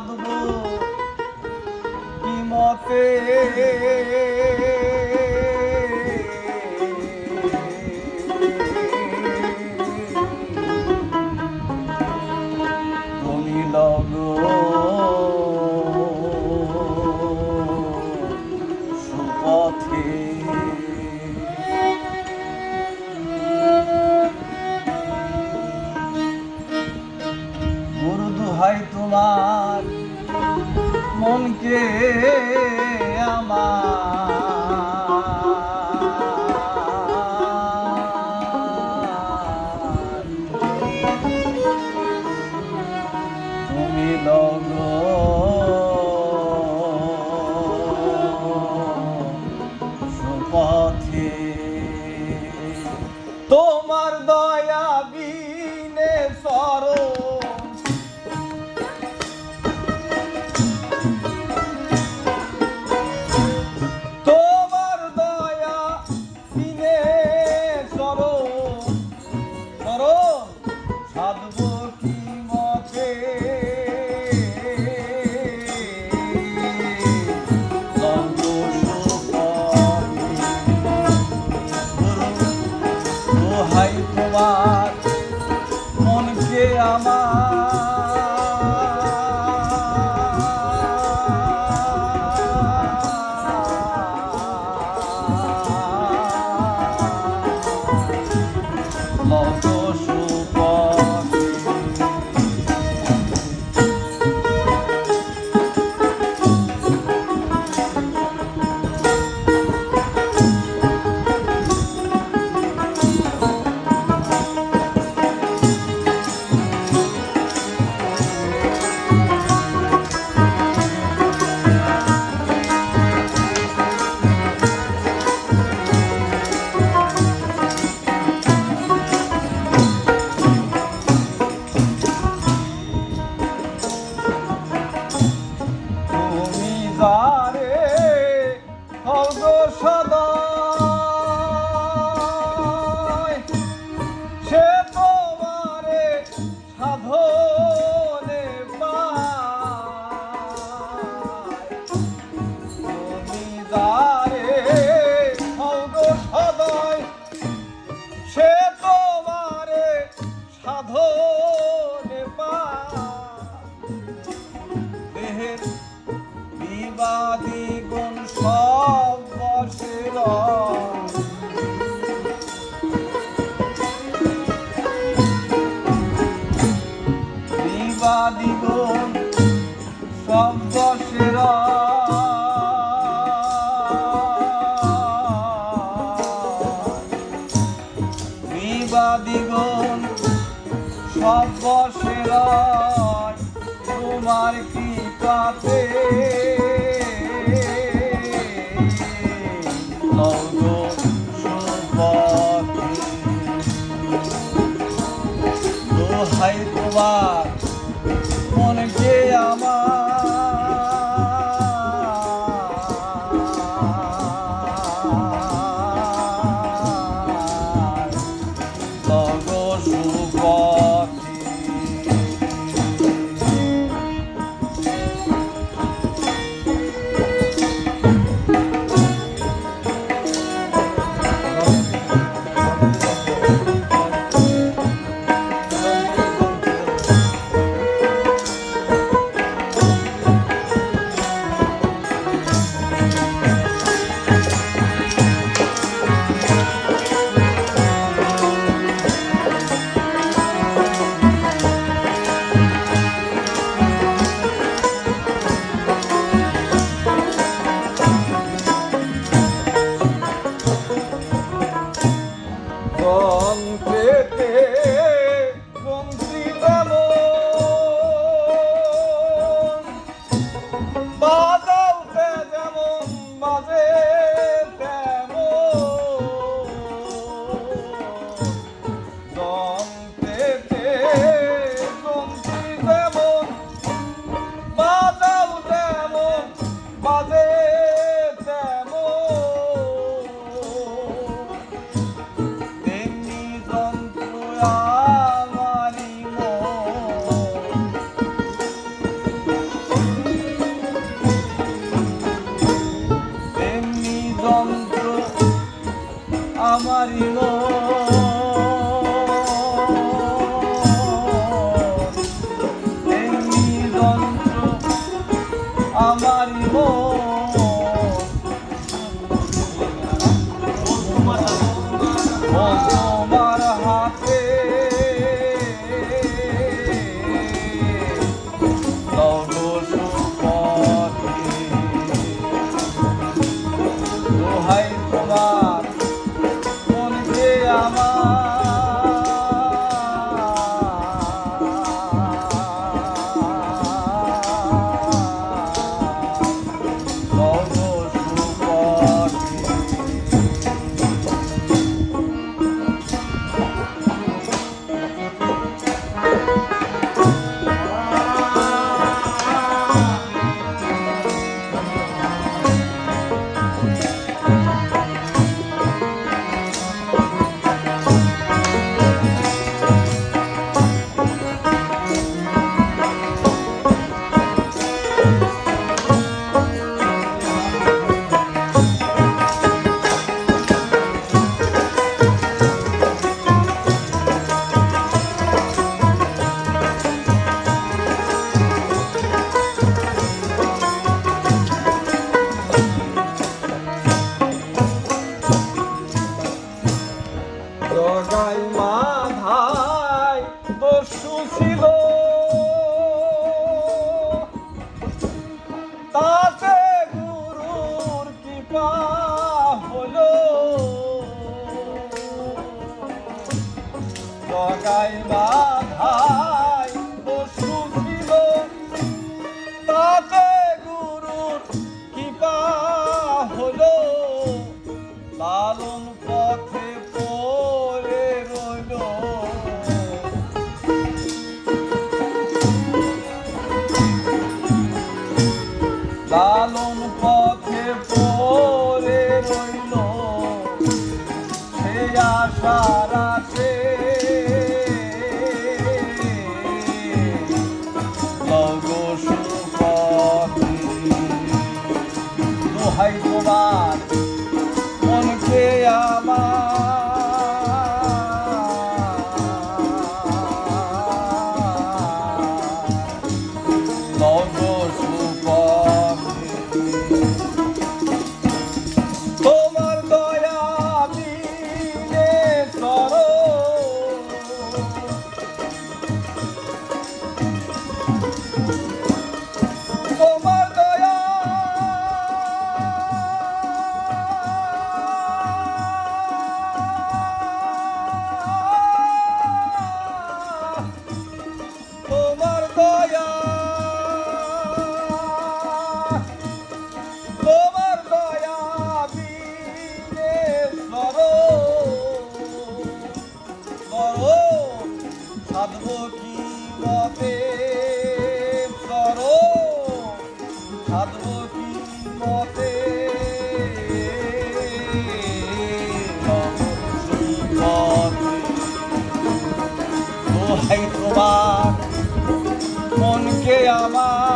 probable ভাই তোমার মনকে আমার। 老哥说 বাদিগণ সব বসে তোমার কৃপাতে। দোহাই তোমার মনকে আমার Allah. তোমার মনকে আমার